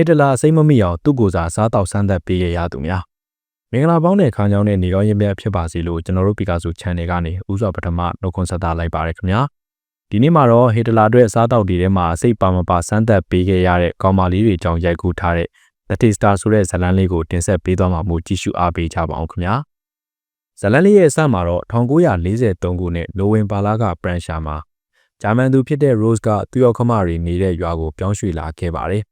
ဟစ်တလာစိတ်မမိအောင်သူ့ကိုယ်စားစားတောက်ဆန်းသက်ပေးခဲ့ရသူများမင်္ဂလာပေါင်းတဲ့ခါကြောင်းတဲ့နေရောရင်ပြဖြစ်ပါစေလို့ကျွန်တော်တို့ပီကာဆို channel ကနေဥစွာပထမနှုတ်ခွန်းဆက်တာလိုက်ပါရခင်ဗျာဒီနေ့မှာတော့ဟစ်တလာအတွက်စားတောက်တွေထဲမှာစိတ်ပါမပါဆန်းသက်ပေးခဲ့ရတဲ့ကောင်မလေးတွေအကြောင်းရိုက်ကူးထားတဲ့ The Taster ဆိုတဲ့ဇာတ်လမ်းလေးကိုတင်ဆက်ပေးသွားမှာမို့ကြည့်ရှုအားပေးကြပါအောင်ခင်ဗျာဇာတ်လမ်းလေးရဲ့အစမှာတော့1943ခုနှစ်နိုဝင်ဘာလကပရန်ရှာမှာဂျာမန်သူဖြစ်တဲ့ Rose ကသူ့ရောက်ခမတွေနေတဲ့ရွာကိုပြောင်းရွှေ့လာခဲ့ပါတယ်။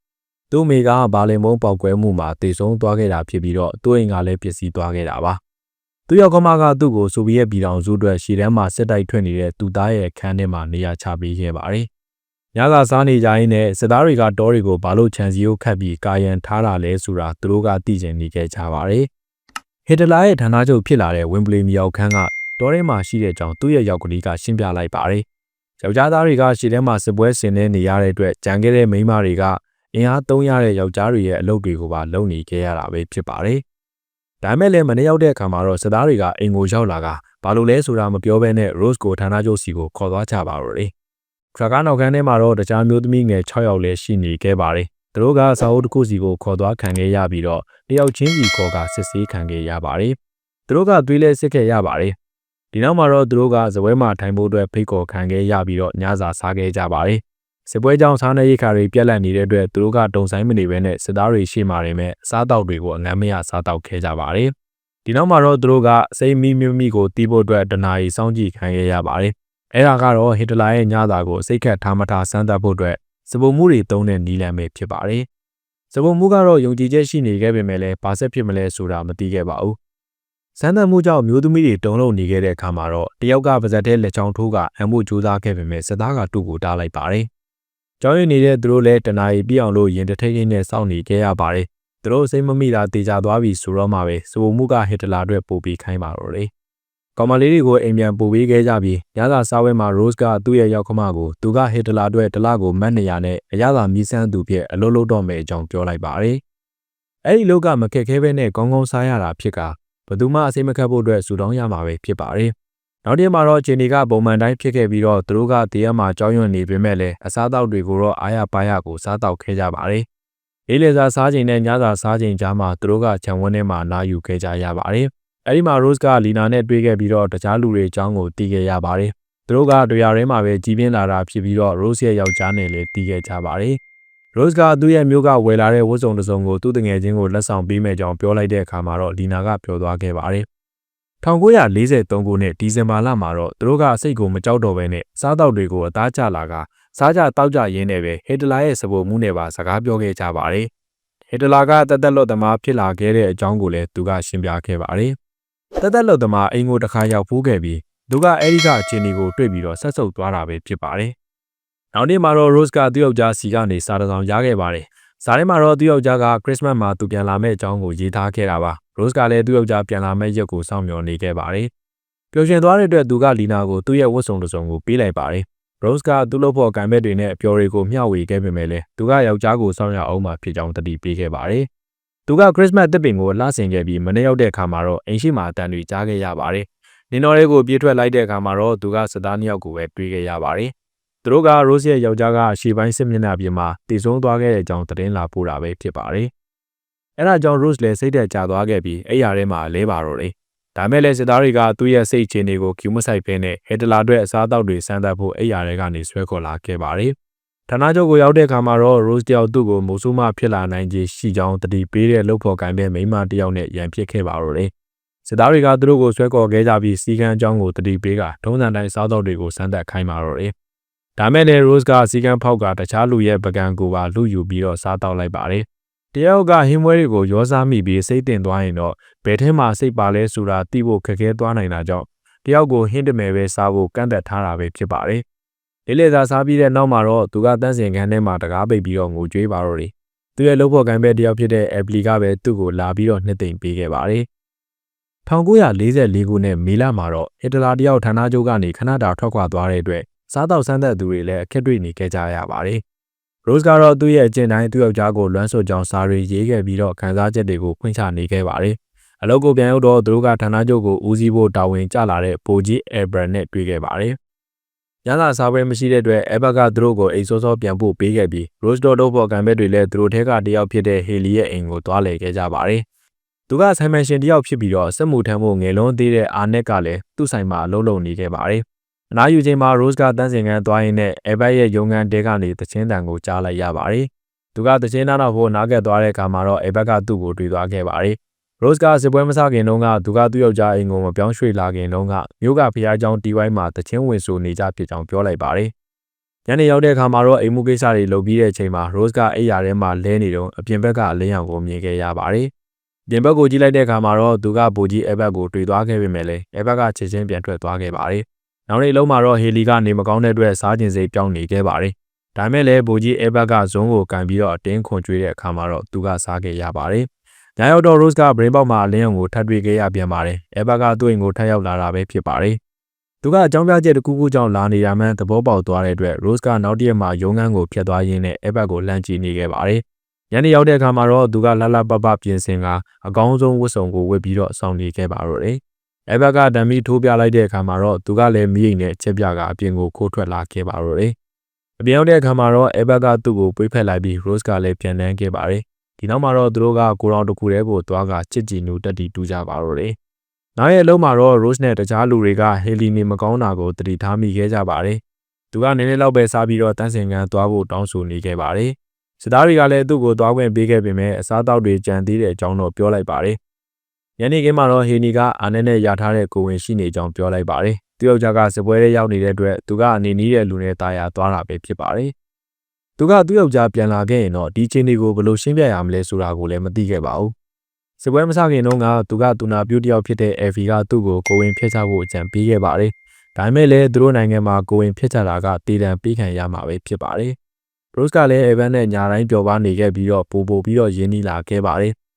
သူ့မိကဘာလင်မုံပေါက်ကွဲမှုမှာတေဆုံးသွားခဲ့တာဖြစ်ပြီးတော့သူ့အိမ်ကလည်းပျက်စီးသွားခဲ့တာပါ။သူ့ရောက်ခမကသူ့ကိုဆိုဗီယက်ပြည်ထောင်စုအတွက်ရှေ့တန်းမှာစစ်တိုက်ထွက်နေတဲ့သူသားရဲ့ခန်းထဲမှာနေရာချပေးခဲ့ပါတယ်။ညကစားနေကြရင်းနဲ့စစ်သားတွေကတောတွေကိုဘာလို့ခြံစည်းကိုခတ်ပြီးကာယံထားတာလဲဆိုတာသူတို့ကသိကျင်နေခဲ့ကြပါတယ်။ဟစ်တလာရဲ့ဌာနချုပ်ဖြစ်လာတဲ့ဝင်းပလီမြောက်ခန်းကတောထဲမှာရှိတဲ့ကြောင်သူ့ရဲ့ရောက်ကလေးကရှင်းပြလိုက်ပါတယ်။ယောက်ျားသားတွေကရှေ့ထဲမှာစစ်ပွဲဆင်နေနေရတဲ့အတွက်ကြံခဲ့တဲ့မိန်းမတွေက အင်အားသုံးရတဲ့ယောက်ျားတွေရဲ့အလုပ်တွေကိုပါလုပ်နေခဲ့ရတာပဲဖြစ်ပါတယ်။ဒါမဲ့လည်းမနေ့ရောက်တဲ့အခါမှာတော့စစ်သားတွေကအိမ်ကိုရောက်လာကဘာလို့လဲဆိုတာမပြောဘဲနဲ့ Rose ကိုဌာနချုပ်စီကိုခေါ်သွားကြပါတော့တယ်။ထရကားနောက်ခန်းထဲမှာတော့တခြားမျိုးသမီးငယ်6ယောက်လည်းရှိနေခဲ့ပါတယ်။သူတို့ကစာအုပ်တစ်ခုစီကိုခေါ်သွားခံခဲ့ရပြီးတော့တယောက်ချင်းစီခေါ်ကစစ်ဆေးခံခဲ့ရပါတယ်။သူတို့ကသွေးလဲစစ်ခဲ့ရပါတယ်ဒီနောက်မှာတော့သူတို့ကဇပွဲမှာထိုင်ဖို့အတွက်ဖိတ်ခေါ်ခံခဲ့ရပြီးတော့ညစာစားခဲ့ကြပါတယ် စစ်ပွဲကြောင့်စားနေရိတ်ခါတွေပြက်လက်နေတဲ့အတွက်သူတို့ကတုံဆိုင်မနေဘဲနဲ့စစ်သားတွေရှေ့မှာနေမဲ့စားတောက်တွေကိုအငမ်းမရစားတောက်ခဲ့ကြပါတယ်ဒီနောက်မှာတော့သူတို့ကအစိမ်းမီမီမီကိုတီးဖို့အတွက်တနာရီစောင့်ကြည့်ခံခဲ့ရပါတယ်အဲ့ဒါကတော့ဟစ်တလာရဲ့ညစာကိုစိတ်ခတ်ထားမထားစမ်းသပ်ဖို့အတွက်စပုံမှုတွေတုံးတဲ့နီလန်ပဲဖြစ်ပါတယ်စပုံမှုကတော့ယုံကြည်ချက်ရှိနေခဲ့ပေမဲ့လည်းဘာဆက်ဖြစ်မလဲဆိုတာမသိခဲ့ပါဘူးစမ်းသပ်မှုကြောင့်မျိုးသမီးတွေတုံလုံးနေခဲ့တဲ့အခါမှာတော့တယောက်ကပါဇက်ထဲလက်ချောင်းထိုးကအမှုကြိုးစားခဲ့ပေမဲ့စစ်သားကတူကိုတားလိုက်ပါတယ်။ ကြောင်းရည်နေတဲ့သူတို့လည်းတနာရီပြအောင်လို့ရင်တထိတ်ထိတ်နဲ့စောင့်နေခဲ့ရပါတယ်။သူတို့စိတ်မမိတာတေချာသွားပြီဆိုတော့မှပဲစပုံမှုကဟစ်တလာအတွက်ပို့ပြီးခိုင်းပါတော့တယ်။ကောင်မလေးတွေကိုအိမ်ပြန်ပို့ပေးခဲ့ကြပြီးညစာစားဝဲမှာ Rose ကသူ့ရဲ့ရောက်ခမကိုသူကဟစ်တလာအတွက်တလကိုမတ်နေရနဲ့အရသာမြည်ဆန်းသူဖြစ်အလုပ်လုပ်တော့မယ်အကြောင်းပြောလိုက်ပါတယ်။အဲ့ဒီလောက်ကမခက်ခဲဘဲနဲ့ကောင်းကောင်းစားရတာဖြစ်ကဘသူမှအစိမ့်မခတ်ဖို့အတွက်ဆူတောင်းရမှာပဲဖြစ်ပါတယ်။ နောက်တစ်မှာတော့ဂျင်နီကပုံမှန်တိုင်းဖြစ်ခဲ့ပြီးတော့သူတို့ကတရက်မှာကြောင်းရွံ့နေပေမဲ့လည်းအစားအသောက်တွေကိုတော့အားရပါးရကိုစားတောက်ခဲ့ကြပါတယ်။လေးလေစာစားချိန်နဲ့ညစာစားချိန်ကြားမှာသူတို့ကခြံဝန်းထဲမှာလာယူခဲ့ကြရပါတယ်။အဲဒီမှာ Rose ကလီနာနဲ့တွေ့ခဲ့ပြီးတော့တခြားလူတွေအကြောင်းကိုသိခဲ့ရပါတယ်။သူတို့ကတရားထဲမှာပဲကြီးပြင်းလာတာဖြစ်ပြီးတော့ Rose ရဲ့ယောက်ျားနဲ့လည်းတီးခဲ့ကြပါတယ်။ Rose ကသူ့ရဲ့မျိုးကဝယ်လာတဲ့ဝတ်စုံတစ်စုံကိုသူ့တငယ်ချင်းကိုလက်ဆောင်ပေးမယ်ကြောင်းပြောလိုက်တဲ့အခါမှာတော့လီနာကပြောသွားခဲ့ပါတယ်။ 1943ခုနှစ်ဒီဇင်ဘာလမှာတော့သူတို့ကစိတ်ကိုမကြောက်တော့ဘဲနဲ့စားတောက်တွေကိုအသားကျလာကစားကြတောက်ကြရင်းနဲ့ပဲဟစ်တလာရဲ့စပိုမှုနဲ့ပါစကားပြောခဲ့ကြပါတယ်။ဟစ်တလာကတက်တက်လွတ်သမားဖြစ်လာခဲ့တဲ့အကြောင်းကိုလည်းသူကရှင်းပြခဲ့ပါတယ်။တက်တက်လွတ်သမားအိမ်ကိုတစ်ခါရောက်ဖူးခဲ့ပြီးသူကအဲဒီကအခြေအနေကိုတွေ့ပြီးတော့ဆက်ဆုပ်သွားတာပဲဖြစ်ပါတယ်။နောက်နေ့မှာတော့ Rose ကသူ့ယောက်ျားစီကနေစာတစ်စောင်ရခဲ့ပါတယ်။စာထဲမှာတော့သူ့ယောက်ျားက Christmas မှာသူပြန်လာမယ့်အကြောင်းကိုရေးထားခဲ့တာပါ။ Rose ကလည်းသူ့ယောက်ျားပြန်လာမယ့်ရက်ကိုစောင့်မျှော်နေခဲ့ပါတယ်။ပျော်ရွှင်သွားတဲ့အတွက်သူကလီနာကိုသူ့ရဲ့ဝတ်စုံတစ်စုံကိုပေးလိုက်ပါတယ်။ Rose ကသူ့လုပ်ဖို့ကံဘက်တွေနဲ့အပျော်တွေကိုမျှဝေခဲ့ပေမဲ့လည်းသူကယောက်ျားကိုစောင့်ရအောင်မှဖြစ်ကြောင်းတတိပေးခဲ့ပါတယ်။သူက Christmas တစ်ပင်ကိုလှဆင်ခဲ့ပြီးမနေ့ရောက်တဲ့အခါမှာတော့အိမ်ရှိမှာအတန်တွေကြားခဲ့ရပါတယ်။နင်တော်လေးကိုပြေးထွက်လိုက်တဲ့အခါမှာတော့သူကစသားနှစ်ယောက်ကိုပဲတွေးခဲ့ရပါတယ်။သူတို့က Rose ရဲ့ယောက်ျားကရှေ့ပိုင်းစစ်မျက်နှာပြင်မှာတည်ဆုံးသွားခဲ့တဲ့အကြောင်းသတင်းလာပို့တာပဲဖြစ်ပါတယ်။ အဲဒါကြောင့် Rose လည်းစိတ်သက်သာသွားခဲ့ပြီးအဲ့ရထဲမှာလဲပါတော့တယ်။ဒါမဲ့လည်းစစ်သားတွေကသူ့ရဲ့စိတ်အခြေအနေကိုကျူမဆိုင်ဖဲနဲ့ဟက်တလာအတွက်အစားအသောက်တွေစမ်းသပ်ဖို့အဲ့ရထဲကနေဆွဲခေါ်လာခဲ့ပါတယ်။ဌာနချုပ်ကိုရောက်တဲ့အခါမှာတော့ Rose တယောက်သူ့ကိုမိုးဆူမဖြစ်လာနိုင်ခြေရှိကြောင်းတတိပေးတဲ့လှုပ်ဖော်ကိုင်တဲ့မိန်းမတယောက်နဲ့ရန်ဖြစ်ခဲ့ပါတော့တယ်။စစ်သားတွေကသူတို့ကိုဆွဲခေါ်ခဲ့ကြပြီးစီကံအကြောင်းကိုတတိပေးကထုံးစံတိုင်းစားတော့တွေကိုစမ်းသပ်ခိုင်းပါတော့တယ်။ဒါမဲ့လည်း Rose ကစီကံဖောက်ကတခြားလူရဲ့ပကံကိုပါလူယူပြီးတော့စားတောက်လိုက်ပါတယ်။ တယောက်ကဟင်းမွဲတွေကိုရောစားမိပြီးစိတ်တင်သွားရင်တော့ဘယ်ထဲမှာစိတ်ပါလဲဆိုတာသိဖို့ခက်ခဲသွားနိုင်တာကြောင့်တယောက်ကိုဟင်းတမယ်ပဲစားဖို့ကန့်သက်ထားတာပဲဖြစ်ပါတယ်။လေးလေးစားစားပြီးတဲ့နောက်မှာတော့သူကတန်းစင်ခန်းထဲမှာတကားပိတ်ပြီးတော့ငိုကြွေးပါတော့တယ်။သူရဲ့လှုပ်ဖို့ကံပဲတယောက်ဖြစ်တဲ့ Apple ကပဲသူ့ကိုလာပြီးတော့နှစ်သိမ့်ပေးခဲ့ပါတယ်။1944ခုနှစ်မေလမှာတော့ဟစ်တလာတယောက်ဌာနချုပ်ကနေခဏတာထွက်ခွာသွားတဲ့အတွက်စားတော့ဆန်းသက်သူတွေလည်းအခက်တွေ့နေခဲ့ကြရပါတယ်။ Rose ကတော့သူ့ရဲ့အကျင့်တိုင်းသူ့ယောက်ျားကိုလွမ်းဆွကြောင်းစာရီရေးခဲ့ပြီးတော့ခံစားချက်တွေကိုဖွင့်ချနေခဲ့ပါတယ်။အလုပ်ကိုပြန်ရောက်တော့သူတို့ကဌာနချုပ်ကိုဦးစီးဖို့တာဝန်ကျလာတဲ့ဗိုလ်ကြီး Elbran နဲ့တွေ့ခဲ့ပါတယ်ညစာစားပွဲမရှိတဲ့အတွက်အဲဘက်ကသူတို့ကိုအိမ်စောစောပြန်ပို့ပေးခဲ့ပြီး Rose တို့တို့ပေါ်ကံဘက်တွေလည်းသူတို့ထဲကတယောက်ဖြစ်တဲ့ဟေလီရဲ့အိမ်ကိုသွားလည်ခဲ့ကြပါတယ်။သူကဆိုင်မန်ရှင်တယောက်ဖြစ်ပြီးတော့စက်မှုထမ်းဖို့ငယ်လွန်းသေးတဲ့အာနက်ကလည်းသူ့ဆိုင်မှာအလုပ်လုပ်နေခဲ့ပါတယ်။ အနားယူချိန်မှာ Rose ကတန်းစင်ကန်းသွားရင်းနဲ့ Albert ရဲ့ရုံငန်းတဲကနေတခြင်းတန်ကိုကြားလိုက်ရပါတယ်။သူကတခြင်းနာတော့ဖို့နားကပ်သွားတဲ့အခါမှာတော့ Albert ကသူ့ကိုတွေ့သွားခဲ့ပါတယ်။ Rose ကစစ်ပွဲမစခင်တုန်းကသူကသူ့ယောက်ျားအိမ်ကိုမပြောင်းရွှေ့လာခင်တုန်းကမြို့ကဖျားကြောင်တီဝိုင်းမှာတခြင်းဝင်ဆိုနေကြဖြစ်ကြောင်းပြောလိုက်ပါတယ်။ညနေရောက်တဲ့အခါမှာတော့အိမ်မှုကိစ္စတွေလုပ်ပြီးတဲ့အချိန်မှာ Rose ကအိမ်ယာထဲမှာလဲနေတော့အပြင်ဘက်ကအလင်းရောင်ကိုမြင်ခဲ့ရပါတယ်။ပြင်ဘက်ကိုကြည့်လိုက်တဲ့အခါမှာတော့သူကဗိုလ်ကြီးအဲဘက်ကိုတွေ့သွားခဲ့ပေမဲ့လည်းအဲဘက်ကချက်ချင်းပြန်ထွက်သွားခဲ့ပါတယ်။ နောက်နေ့လုံးမှာတော့ဟေလီကနေမကောင်းတဲ့အတွက်စားကျင်စိတ်ပြောင်းနေခဲ့ပါတယ်။ဒါမဲ့လည်းဘူကြီးအဲဘက်ကဇုံးကိုကန်ပြီးတော့အတင်းခွန်ကျွေးတဲ့အခါမှာတော့သူကစားခဲ့ရပါတယ်။ညရောက်တော့ Rose က brain ပေါက်မှာအလင်းရောင်ကိုထပ်တွေ့ခဲ့ရပြန်ပါတယ်။အဲဘက်ကသူ့အိမ်ကိုထပ်ရောက်လာတာပဲဖြစ်ပါတယ်။သူကအကြောင်းပြချက်တစ်ခုခုကြောင့်လာနေတာမှန်းသဘောပေါက်သွားတဲ့အတွက် Rose ကနောက်တရက်မှာရုံးခန်းကိုဖျက်သွားရင်းနဲ့အဲဘက်ကိုလှမ်းကြည့်နေခဲ့ပါတယ်။ညနေရောက်တဲ့အခါမှာတော့သူကလှလှပပပြင်ဆင်ကအကောင်းဆုံးဝတ်စုံကိုဝတ်ပြီးတော့စောင့်နေခဲ့ပါတော့တယ်။ အဲဘက်ကဓာမီထိုးပြလိုက်တဲ့အခါမှာတော့သူကလည်းမိအိမ်နဲ့ချက်ပြကအပြင်ကိုခိုးထွက်လာခဲ့ပါတော့တယ်။အပြင်ရောက်တဲ့အခါမှာတော့အဲဘက်ကသူ့ကိုပွေးဖက်လိုက်ပြီး Rose ကလည်းပြန်လန်းခဲ့ပါတယ်။ဒီနောက်မှာတော့သူတို့ကကိုရောင်တစ်ခုတည်းကိုသွားကချစ်ကြည်နူတက်တီတူးကြပါတော့တယ်။နောက်ရဲ့အလုံးမှာတော့ Rose နဲ့တခြားလူတွေကဟေလီနေမကောင်းတာကိုတတိထားမိခဲ့ကြပါတယ်။သူကနည်းနည်းလောက်ပဲစားပြီးတော့တန်းစင်ကန်သွားဖို့တောင်းဆိုနေခဲ့ပါတယ်။စစ်သားတွေကလည်းသူ့ကိုသွားခွင့်ပေးခဲ့ပေမဲ့အစားအသောက်တွေကြံသေးတဲ့အကြောင်းတော့ပြောလိုက်ပါတယ်။ ညနေခင်းမှာတော့ဟေနီကအာနဲနဲ့ရထားတဲ့ကိုဝင်ရှိနေကြောင်းပြောလိုက်ပါတယ်။သူယောက်ျားကစပွဲထဲရောက်နေတဲ့အတွက်သူကအနေနီးတဲ့လူနဲ့တာယာသွားတာပဲဖြစ်ပါတယ်။သူကသူ့ယောက်ျားပြန်လာခဲ့ရင်တော့ဒီချင်းတွေကိုဘယ်လိုရှင်းပြရမလဲဆိုတာကိုလည်းမသိခဲ့ပါဘူး။စပွဲမစခင်တုန်းကသူကတူနာပြူတယောက်ဖြစ်တဲ့အေဖီကသူ့ကိုကိုဝင်ဖျက်ချဖို့အကြံပေးခဲ့ပါတယ်။ဒါပေမဲ့လည်းသူတို့နိုင်ငံမှာကိုဝင်ဖျက်ချတာကတည်တံပေးခံရမှာပဲဖြစ်ပါတယ်။ Rose ကလည်း Evan နဲ့ညာတိုင်းပျော်ပါနေခဲ့ပြီးတော့ပို့ပို့ပြီးတော့ရင်းနှီးလာခဲ့ပါတယ်။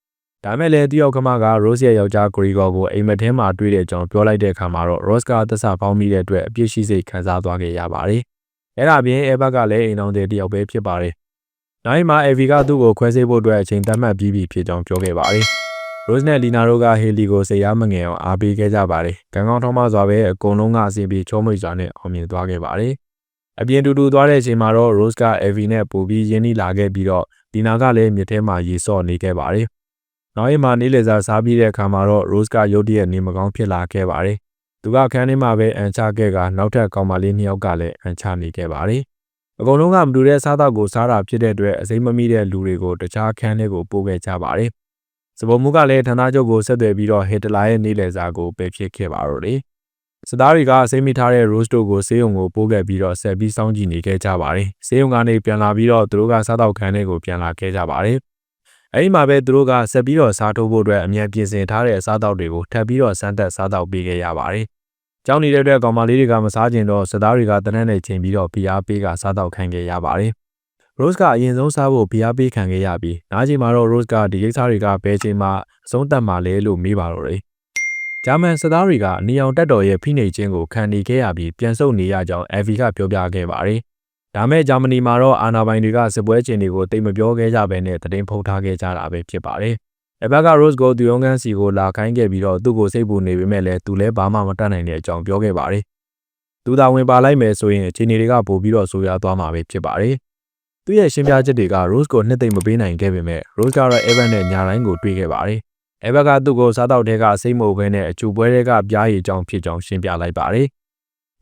ဒါမဲ့လည်းတယောက်ကမှက Rose ရဲ့ယောက်ျား Gregor ကိုအိမ်မက်ထဲမှာတွေ့တဲ့အကြောင်းပြောလိုက်တဲ့အခါမှာတော့ Rose ကသက်စာပေါင်းမိတဲ့အတွက်အပြစ်ရှိစိတ်ခံစားသွားခဲ့ရပါတယ်။အဲ့ဒါပြင် Eva ကလည်းအိမ်တော်တဲ့တယောက်ပဲဖြစ်ပါတယ်။နောက်မှာ Evie ကသူ့ကိုခွဲစိတ်ဖို့အတွက်အချိန်သတ်မှတ်ပြီးပြီဖြစ်ကြောင်းပြောခဲ့ပါတယ်။ Rose နဲ့ Lina တို့က Haley ကိုစိတ်အားမငယ်အောင်အားပေးခဲ့ကြပါတယ်။ကံကောင်းထောင်းမစွာပဲအကုန်လုံးကအစီအပြေချောမွေ့စွာနဲ့အောင်မြင်သွားခဲ့ပါတယ်။အပြင်တူတူသွားတဲ့အချိန်မှာတော့ Rose က Evie နဲ့ပိုပြီးရင်းနှီးလာခဲ့ပြီးတော့ Lina ကလည်းမြစ်ထဲမှာရေဆော့နေခဲ့ပါတယ်။ နောက်ရက်မှာနေ့လည်စာစားပြီးတဲ့အခါမှာတော့ Rose ကရုတ်တရက်နေမကောင်းဖြစ်လာခဲ့ပါတယ်။သူကခန်းထဲမှာပဲအန်ချခဲ့ကနောက်ထပ်ကောင်မလေးနှစ်ယောက်ကလည်းအန်ချနေခဲ့ပါတယ်။အကုန်လုံးကမတူတဲ့စားတော့ကိုစားတာဖြစ်တဲ့အတွက်အစိမ့်မမိတဲ့လူတွေကိုတခြားခန်းထဲကိုပို့ခဲ့ကြပါတယ်။စပုံမှုကလည်းဌာနချုပ်ကိုဆက်သွယ်ပြီးတော့ဟစ်တလာရဲ့နေ့လည်စာကိုပယ်ဖြစ်ခဲ့ပါတော့တယ်။စသားတွေကစိမ့်မိထားတဲ့ Rose တို့ကိုဆေးရုံကိုပို့ခဲ့ပြီးတော့ဆက်ပြီးစောင့်ကြည့်နေခဲ့ကြပါတယ်။ဆေးရုံကနေပြန်လာပြီးတော့သူတို့ကစားတော့ခန်းထဲကိုပြန်လာခဲ့ကြပါတယ်။ အဲဒီမှာပဲသူတို့ကဆက်ပြီးတော့စားထိုးဖို့အတွက်အမြန်ပြင်ဆင်ထားတဲ့အစားအသောက်တွေကိုထပ်ပြီးတော့စမ်းသပ်စားတော့ပေးခဲ့ရပါတယ်။ကြောင်းနေတဲ့အတွက်ကောင်မလေးတွေကမစားကျင်တော့စသားတွေကတနက်နဲ့ချိန်ပြီးတော့ဖိအားပေးကစားတော့ခံခဲ့ရပါတယ်။ Rose ကအရင်ဆုံးစားဖို့ဖိအားပေးခံခဲ့ရပြီးနားချိန်မှာတော့ Rose ကဒီကိစ္စတွေကဘယ်ချိန်မှအဆုံးသတ်မှလဲလို့မေးပါတော့တယ်။ဂျာမန်စသားတွေကအနီအောင်တက်တော်ရဲ့ဖိနှိပ်ခြင်းကိုခံနေခဲ့ရပြီးပြန်ဆုတ်နေရကြောင်း Evie ကပြောပြခဲ့ပါတယ်။ ဒါမဲ့ဂျာမနီမှာတော့အာနာပိုင်တွေကစစ်ပွဲချင်းတွေကိုတိတ်မပြောခဲ့ကြဘဲနဲ့တည်င်းဖုတ်ထားခဲ့ကြတာပဲဖြစ်ပါတယ်။အဘက်က Rose ကိုသူရုံးခန်းစီကိုလာခိုင်းခဲ့ပြီးတော့သူ့ကိုစိတ်ပူနေပေမဲ့လည်းသူလည်းဘာမှမတတ်နိုင်တဲ့အကြောင်းပြောခဲ့ပါတယ်။သူသာဝင်ပါလိုက်မယ်ဆိုရင်အခြေအနေတွေကပိုပြီးတော့ဆိုးရွားသွားမှာပဲဖြစ်ပါတယ်။သူ့ရဲ့ရှင်းပြချက်တွေက Rose ကိုနှစ်သိမ့်မပေးနိုင်ခဲ့ပေမဲ့ Rose ကတော့ Evan နဲ့ညာတိုင်းကိုတွေ့ခဲ့ပါတယ်။ Evan ကသူ့ကိုစားတော့တဲ့ကစိတ်မဟုတ်ဘဲနဲ့အချူပွဲတွေကပြားရည်ကြောင်းဖြစ်ကြောင်းရှင်းပြလိုက်ပါတယ်။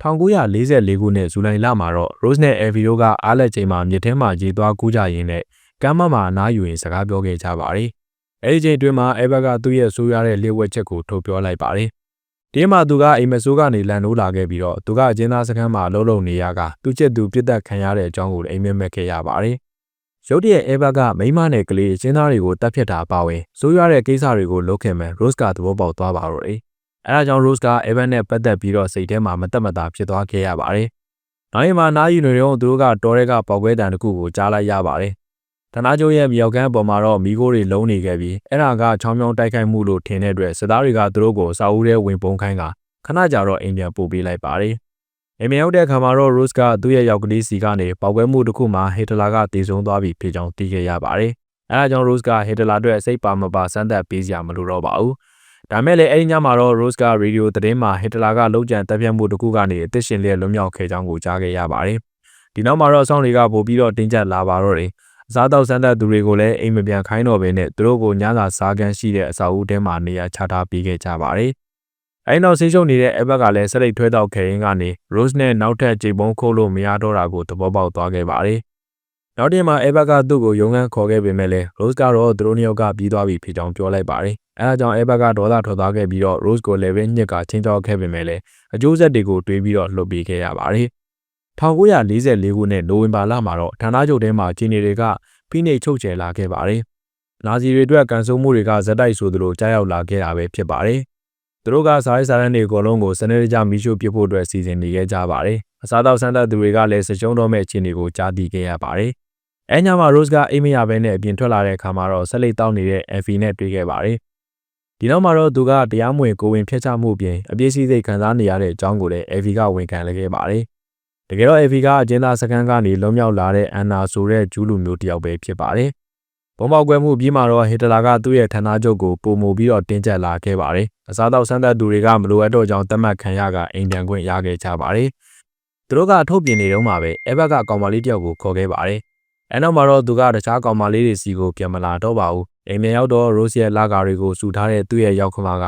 1944ခုနှစ်ဇူလိုင်လမှာတော့ Rose နဲ့ Evie တို့ကအားလက်ချိန်မှာမြစ်ထဲမှာရေသွားကူးကြရင်းနဲ့ကမ်းမမှာအနားယူရင်စကားပြောခဲ့ကြပါတယ်။အဲဒီချိန်တွင်မှာ Ever ကသူ့ရဲ့ဆိုးရွားတဲ့လျှို့ဝှက်ချက်ကိုထုတ်ပြောလိုက်ပါတယ်။ဒီမှာသူကအိမ်မဆိုးကနေလန်နိုးလာခဲ့ပြီးတော့သူကအကျဉ်းသားစခန်းမှာလှုပ်လှုပ်နေရကသူ့ချက်သူပြစ်တက်ခံရတဲ့အကြောင်းကိုအိမ်မက်မက်ခဲ့ရပါတယ်။ရုတ်တရက် Ever ကမိမနဲ့ကလေးအကျဉ်းသားတွေကိုတတ်ဖြတ်တာပါဝင်ဆိုးရွားတဲ့ကိစ္စတွေကိုလုပ်ခင်မဲ့ Rose ကသဘောပေါက်သွားပါတော့တယ်။ အဲဒါကြောင့် Rose က Evan နဲ့ပတ်သက်ပြီးတော့စိတ်ထဲမှာမတက်မတာဖြစ်သွားခဲ့ရပါတယ်။နောက်ရင်မှာနားယူနေတော့သူတို့ကတော်ရဲကပေါက်ကွဲတံတစ်ခုကိုကြားလိုက်ရပါတယ်။ဌာနချုပ်ရဲ့မြောက်ကမ်းအပေါ်မှာတော့မိခိုးတွေလုံးနေခဲ့ပြီးအဲ့ဒါကချောင်းချောင်းတိုက်ခိုက်မှုလို့ထင်တဲ့အတွက်စစ်သားတွေကသူတို့ကိုစာအုပ်ထဲဝင်ပုံခိုင်းကခဏကြာတော့အိမ်ပြန်ပို့ပေးလိုက်ပါတယ်။အိမ်ပြန်ရောက်တဲ့အခါမှာတော့ Rose ကသူ့ရဲ့ယောက်ကလေးစီကနေပေါက်ကွဲမှုတစ်ခုမှာဟီတလာကတည်ဆုံသွားပြီဖြစ်ကြောင်းသိခဲ့ရပါတယ်။အဲဒါကြောင့် Rose ကဟီတလာအတွက်စိတ်ပါမပါစမ်းသပ်ပေးစရာမလိုတော့ပါဘူး။ ဒါမဲ့လည်းအဲဒီညမှာတော့ Rose ကရေဒီယိုသတင်းမှာဟစ်တလာကလုံခြံတပ်ဖြတ်မှုတစ်ခုကနေအသက်ရှင်လျက်လွတ်မြောက်ခဲ့ကြောင်းကိုကြားခဲ့ရပါတယ်။ဒီနောက်မှာတော့အဆောင်တွေကပို့ပြီးတော့တင်းကျပ်လာပါတော့တယ်။အစားတောက်ဆန်းသက်သူတွေကိုလည်းအိမ်မပြန်ခိုင်းတော့ဘဲနဲ့သူတို့ကိုညစာစားကန်းရှိတဲ့အစာအုပ်ထဲမှာနေရာချထားပေးခဲ့ကြပါတယ်။အဲဒီနောက်ဆေးရှုံနေတဲ့ Ever ကလည်းစရိတ်ထွဲတောက်ခဲ့ရင်းကနေ Rose နဲ့နောက်ထပ်ကြိမ်ပုံးခိုးလို့မရတော့တာကိုသဘောပေါက်သွားခဲ့ပါတယ်။ နောက်တင်မှာ Ever ကသူ့ကိုရုံးခန်းခေါ်ခဲ့ပေမဲ့လည်း Rose ကတော့သူတို့နှစ်ယောက်ကပြီးသွားပြီဖြစ်ကြောင်းပြောလိုက်ပါတယ်။အဲဒါကြောင့် Ever ကဒေါသထွက်သွားခဲ့ပြီးတော့ Rose ကို level ညစ်ကချင်းချောက်ခဲ့ပေမဲ့လည်းအကျိုးဆက်တွေကိုတွေးပြီးတော့လှုပ်ပေးခဲ့ရပါတယ်။1944ခုနှစ်နိုဝင်ဘာလမှာတော့ဌာနချုပ်ထဲမှာဂျင်းနေတွေကဖိနှိပ်ချုပ်ချယ်လာခဲ့ပါတယ်။နာဇီတွေအတွက်ကန်ဆိုးမှုတွေကဇက်တိုက်ဆိုသလိုကြားရောက်လာခဲ့တာပဲဖြစ်ပါတယ်။သူတို့ကစားရေးစားရန်တွေအကုန်လုံးကိုစနစ်တကျမီးရှို့ပစ်ဖို့အတွက်စီစဉ်နေခဲ့ကြပါတယ်။အစားတောက်ဆန်းသက်သူတွေကလည်းစကြုံတော့မဲ့အခြေအနေကိုကြားသိခဲ့ရပါတယ်။ အဲညမှာ Rose ကအိမ်မရဘဲနဲ့အပြင်ထွက်လာတဲ့အခါမှာတော့ဆက်လက်တောက်နေတဲ့ Effie နဲ့တွေ့ခဲ့ပါတယ်။ဒီနောက်မှာတော့သူကတရားမဝင်ကိုဝင်ဖျက်ချမှုပြင်အပြည့်စည်းစိတ်ခံစားနေရတဲ့အကြောင်းကိုလည်း Effie ကဝန်ခံလည်းခဲ့ပါတယ်။တကယ်တော့ Effie ကအကျဉ်းသားစခန်းကနေလွန်မြောက်လာတဲ့အန်နာဆိုတဲ့ဂျူးလူမျိုးတစ်ယောက်ပဲဖြစ်ပါတယ်။ဘုံပေါက်ကွဲမှုပြီးမှတော့ဟစ်တလာကသူ့ရဲ့ဌာနချုပ်ကိုပုံမူပြီးတော့တင်းကျပ်လာခဲ့ပါတယ်။အစားတောက်ဆန်းသက်သူတွေကမလိုအပ်တော့ကြောင်းသတ်မှတ်ခံရကအိမ်ပြန်ခွင့်ရခဲ့ကြပါတယ်။သူတို့ကထုတ်ပြင်နေတော့မှပဲအဲဘက်ကကောင်မလေးတယောက်ကိုခေါ်ခဲ့ပါတယ်။ အဲနောက်မှာတော့သူကတခြားကောင်မလေးတွေစီကိုပြန်မလာတော့ပါဘူး။အိမ်ပြန်ရောက်တော့ Rose ရဲ့လာကာတွေကိုစူထားတဲ့သူ့ရဲ့ရောက်ခမက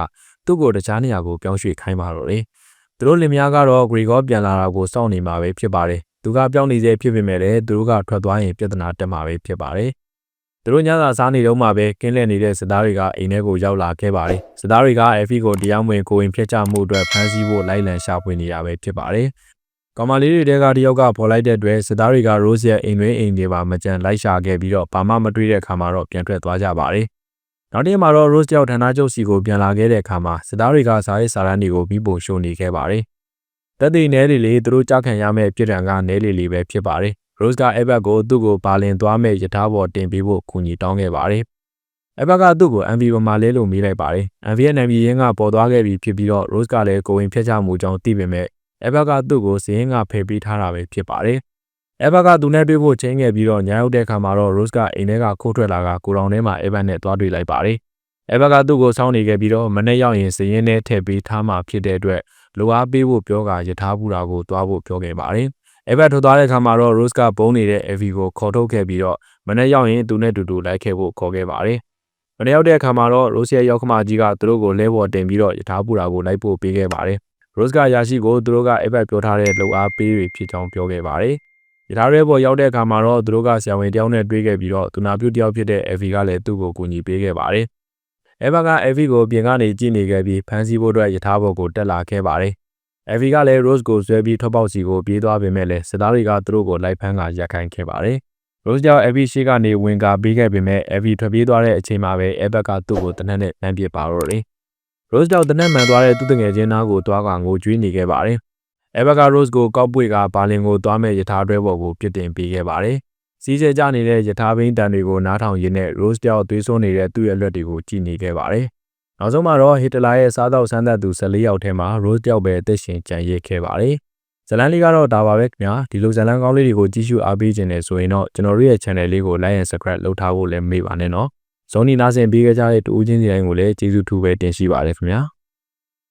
သူ့ကိုတခြားနေရာကိုပြောင်းရွှေ့ခိုင်းပါတော့တယ်။သူတို့လင်မယားကတော့ Gregor ပြန်လာတာကိုစောင့်နေမှာပဲဖြစ်ပါတယ်။သူကပြောင်းနေစေဖြစ်ပေမဲ့လည်းသူတို့ကထွက်သွားရင်ပြဿနာတက်မှာပဲဖြစ်ပါတယ်။သူတို့ညစာစားနေတော့မှပဲကင်းလှည့်နေတဲ့စစ်သားတွေကအိမ်ထဲကိုရောက်လာခဲ့ပါတယ်။စစ်သားတွေကエフီကိုတရားမဝင်ကိုဝင်ဖျက်ချမှုအတွက်ဖမ်းဆီးဖို့လိုက်လံရှာဖွေနေတာပဲဖြစ်ပါတယ်။ ကောင်မလေးတွေတဲကတယောက်ကပေါ်လိုက်တဲ့အတွက်စစ်သားတွေက Rose ရဲ့အိမ်တွင်းအိမ်တွေပါမကြံလိုက်ရှာခဲ့ပြီးတော့ဘာမှမတွေ့တဲ့အခါမှာတော့ပြန်ထွက်သွားကြပါတယ်။နောက်တစ်ရက်မှာတော့ Rose တယောက်ဌာနချုပ်စီကိုပြန်လာခဲ့တဲ့အခါမှာစစ်သားတွေကစားရေးစာရန်တွေကိုမိဖို့ရှို့နေခဲ့ပါတယ်။တက်တဲ့နဲလေးလေးသူတို့ကြားခံရမယ့်ပြည်တံကနဲလေးလေးပဲဖြစ်ပါတယ်။ Rose က Ebbet ကိုသူ့ကိုပါလင်သွားမဲ့ယထာဘော်တင်ပေးဖို့ကူညီတောင်းခဲ့ပါတယ်။ Ebbet ကသူ့ကို MV ပေါ်မှာလဲလို့မေးလိုက်ပါတယ်။ MV ရဲ့နာမည်ရင်းကပေါ်သွားခဲ့ပြီဖြစ်ပြီးတော့ Rose ကလည်းကိုဝင်ဖျက်ချမှုကြောင့်သိပေမဲ့ Ebbet ကသူ့ကိုဇင်းကဖယ်ပေးထားတာပဲဖြစ်ပါတယ်။ Ebbet ကသူနဲ့တွေ့ဖို့ချိန်ခဲ့ပြီးတော့ညာရောက်တဲ့အခါမှာတော့ Rose ကအိမ်ထဲကခိုးထွက်လာကကိုတောင်ထဲမှာ Ebbet နဲ့သွားတွေ့လိုက်ပါတယ်။ Ebbet ကသူ့ကိုစောင်းနေခဲ့ပြီးတော့မနေ့ရောက်ရင်ဇင်းနဲ့ထည့်ပေးထားမှဖြစ်တဲ့အတွက်လိုအားပေးဖို့ပြောကယထာပူတာကိုသွားဖို့ပြောခဲ့ပါတယ်။ Ever ထွက်သွားတဲ့အခါမှာတော့ Rose ကဘုံနေတဲ့ Evie ကိုခေါ်ထုတ်ခဲ့ပြီးတော့မနေ့ရောက်ရင်သူနဲ့တူတူလိုက်ခဲ့ဖို့ခေါ်ခဲ့ပါတယ်။မနေ့ရောက်တဲ့အခါမှာတော့ Rose ရဲ့ရောက်ခမကြီးကသူတို့ကိုလဲပေါ်တင်ပြီးတော့ယထာပူတာကိုလိုက်ပို့ပေးခဲ့ပါတယ်။ Rose ကရာရှိကိုသူတို့က Ever ပြောထားတဲ့လှုပ်အားပေးတွေဖြစ်ကြောင်းပြောခဲ့ပါတယ်။ယထာရဲပေါ်ရောက်တဲ့အခါမှာတော့သူတို့ကဆရာဝန်တယောက်နဲ့တွေ့ခဲ့ပြီးတော့သူနာပြုတယောက်ဖြစ်တဲ့ Evie ကလည်းသူ့ကိုကူညီပေးခဲ့ပါတယ်။ Ever က Evie ကိုပြင်ကနေကြည့်နေခဲ့ပြီးဖမ်းဆီးဖို့အတွက်ယထာဘော်ကိုတက်လာခဲ့ပါတယ်။ Evie ကလည်း Rose ကိုဆွဲပြီးထွက်ပေါက်စီကိုပြေးသွားပေမဲ့လည်းစစ်သားတွေကသူတို့ကိုလိုက်ဖမ်းကရက်ခိုင်းခဲ့ပါတယ်။ Rose ကြောင့် Evie ရှေ့ကနေဝင်ကာပေးခဲ့ပေမဲ့ Evie ထွက်ပြေးသွားတဲ့အချိန်မှာပဲ Ebbet ကသူ့ကိုတနက်နဲ့နှမ်းပစ်ပါတော့တယ်။ Rose ကြောင့်တနက်မှန်သွားတဲ့သူ့တငယ်ချင်းသားကိုတွားကငိုကြွေးနေခဲ့ပါတယ်။ Ebbet က Rose ကိုကောက်ပွေကဘာလင်ကိုတွားမဲ့ယထာတွဲပေါ်ကိုပြစ်တင်ပေးခဲ့ပါတယ်။စီးကျဲကြနေတဲ့ယထာဘိန်းတန်တွေကိုနားထောင်ရင်းနဲ့ Rose ကြောင့်သွေးစွန်းနေတဲ့သူ့ရဲ့လက်တွေကိုကြည့်နေခဲ့ပါတယ်။နောက်ဆုံးမှာတော့ဟစ်တလာရဲ့စားတော့ဆန်းသက်သူ14ယောက်ထဲမှာ Rose တယောက်ပဲအသက်ရှင်ကျန်ရစ်ခဲ့ပါတယ်။ဇလန်လေးကတော့ဒါပါပဲခင်ဗျာဒီလိုဇလန်ကောင်းလေးတွေကိုကြည့်ရှုအားပေးခြင်းနဲ့ဆိုရင်တော့ကျွန်တော်တို့ရဲ့ channel လေးကို like and subscribe လုပ်ထားဖို့လည်းမေ့ပါနဲ့နော်။ ဇုံနီနာဆင်ပေးကြတဲ့တူဦးချင်းစီတိုင်းကိုလည်းကျေးဇူးထူးပဲတင်ရှိပါတယ်ခင်ဗျာ။